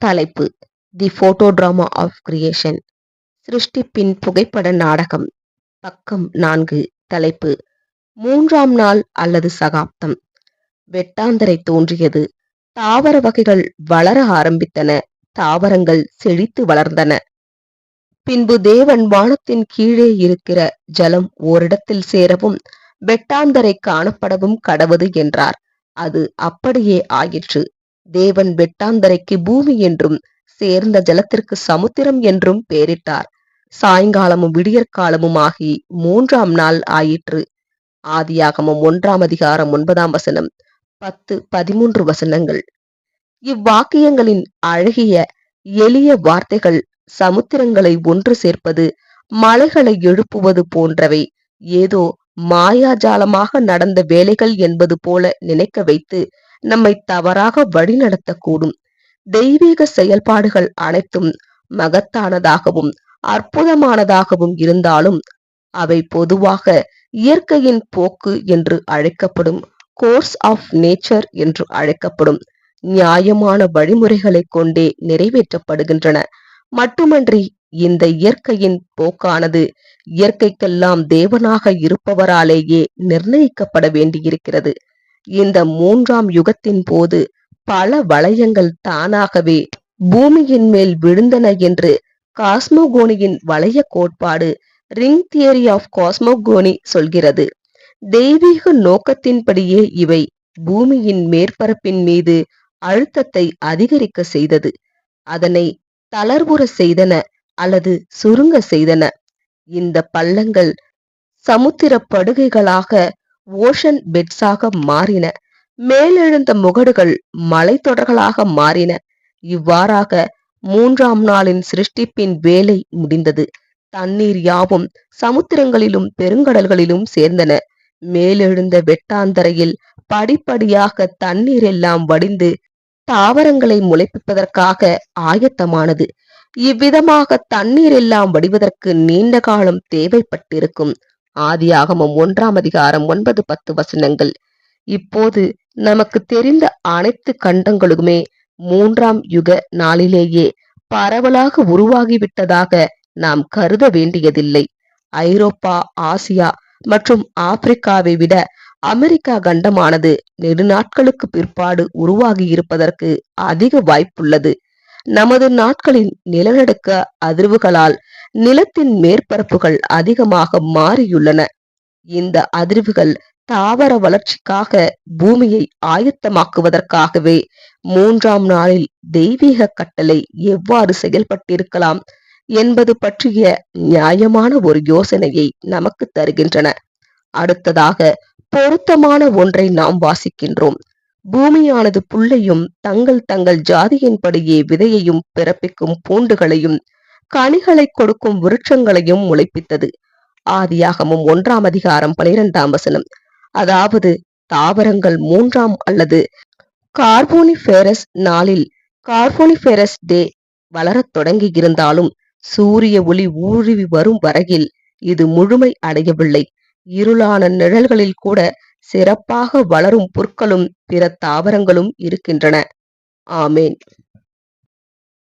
தலைப்பு. தி போட்டோடிராமா of creation சிருஷ்டிப்பின் புகைப்பட நாடகம். பக்கம் நான்கு. தலைப்பு. மூன்றாம் நாள் அல்லது சகாப்தம். வெட்டாந்தரை தோன்றியது. தாவர வகைகள் வளர ஆரம்பித்தன. தாவரங்கள் செழித்து வளர்ந்தன. பின்பு தேவன் வானத்தின் கீழே இருக்கிற ஜலம் ஓரிடத்தில் சேரவும் வெட்டாந்தரை காணப்படவும் கடவுது என்றார். அது அப்படியே ஆயிற்று. தேவன் வெட்டாந்தரைக்கு பூமி என்றும் சேர்ந்த ஜலத்திற்கு சமுத்திரம் என்றும் பெயரிட்டார். சாயங்காலமும் விடியற்காலமும் ஆகி மூன்றாம் நாள் ஆயிற்று. ஆதியாகமம் ஒன்றாம் அதிகாரம் ஒன்பதாம் வசனம் பத்து பதிமூன்று வசனங்கள். இவ்வாக்கியங்களின் அழகிய எளிய வார்த்தைகள் சமுத்திரங்களை ஒன்று சேர்ப்பது மலைகளை எழுப்புவது போன்றவை ஏதோ மாயாஜாலமாக நடந்த வேலைகள் என்பது போல நினைக்க வைத்து நம்மை தவறாக வழிநடத்தக்கூடும். தெய்வீக செயல்பாடுகள் அனைத்தும் மகத்தானதாகவும் அற்புதமானதாகவும் இருந்தாலும் அவை பொதுவாக இயற்கையின் போக்கு என்று அழைக்கப்படும் கோர்ஸ் ஆஃப் நேச்சர் என்று அழைக்கப்படும் நியாயமான வழிமுறைகளை கொண்டே நிறைவேற்றப்படுகின்றன. மட்டுமன்றி இந்த இயற்கையின் போக்கானது இயற்கைக்கெல்லாம் தேவனாக இருப்பவராலேயே நிர்ணயிக்கப்பட வேண்டியிருக்கிறது. இந்த மூன்றாம் யுகத்தின் போது பல வளையங்கள் தானாகவே பூமியின் மேல் விழுந்தன என்று காஸ்மோகோனியின் வளைய கோட்பாடு ரிங் தியரி ஆஃப் காஸ்மோகோனி சொல்கிறது. தெய்வீக நோக்கத்தின்படியே இவை பூமியின் மேற்பரப்பின் மீது அழுத்தத்தை அதிகரிக்க செய்தது. அதனை தளர்வுற செய்தன அல்லது சுருங்க செய்தன. இந்த பள்ளங்கள் சமுத்திர படுகைகளாக ஓஷன் பெட்ஸாக மாறின. மேலெழுந்த முகடுகள் மலைத்தொடர்களாக மாறின. இவ்வாறாக மூன்றாம் நாளின் சிருஷ்டிப்பின் வேலை முடிந்தது. தண்ணீர் யாவும் சமுத்திரங்களிலும் பெருங்கடல்களிலும் சேர்ந்தன. மேலெழுந்த வெட்டாந்தரையில் படிப்படியாக தண்ணீர் எல்லாம் வடிந்து தாவரங்களை முளைப்பிப்பதற்காக ஆயத்தமானது. இவ்விதமாக தண்ணீர் எல்லாம் வடிவதற்கு நீண்ட காலம் தேவைப்பட்டிருக்கும். ஆதியாகமம் ஒன்றாம் அதிகாரம் ஒன்பது பத்து வசனங்கள். இப்போது நமக்கு தெரிந்த அனைத்து கண்டங்களுமே மூன்றாம் யுக நாளிலேயே பரவலாக உருவாகிவிட்டதாக நாம் கருத வேண்டியதில்லை. ஐரோப்பா ஆசியா மற்றும் ஆப்பிரிக்காவை விட அமெரிக்கா கண்டமானது நெடுநாட்களுக்கு பிற்பாடு உருவாகி இருப்பதற்கு அதிக வாய்ப்புள்ளது. நமது நாட்களின் நிலநடுக்க அதிர்வுகளால் நிலத்தின் மேற்பரப்புகள் அதிகமாக மாறியுள்ளன. இந்த அதிர்வுகள் தாவர வளர்ச்சிக்காக பூமியை ஆயத்தமாக்குவதற்காகவே மூன்றாம் நாளில் தெய்வீக கட்டளை எவ்வாறு செயல்பட்டிருக்கலாம் என்பது பற்றிய நியாயமான ஒரு யோசனையை நமக்கு தருகின்றன. அடுத்ததாக பொருத்தமான ஒன்றை நாம் வாசிக்கின்றோம். பூமியானது புல்லையும் தங்கள் தங்கள் ஜாதியின்படியே விதையையும் பிறப்பிக்கும் பூண்டுகளையும் கனிகளை கொடுக்கும் விருட்சங்களையும் முளைப்பித்தது. ஆதியாகமும் ஒன்றாம் அதிகாரம் பனிரெண்டாம் வசனம். அதாவது தாவரங்கள் மூன்றாம் அல்லது கார்போனிஃபேரஸ் நாளில் கார்போனிஃபேரஸ் டே வளரத் தொடங்கி இருந்தாலும் சூரிய ஒளி ஊழிவி வரும் வரையில் இது முழுமை அடையவில்லை. இருளான நிழல்களில் கூட சிறப்பாக வளரும் புற்களும் பிற தாவரங்களும் இருக்கின்றன. ஆமேன்.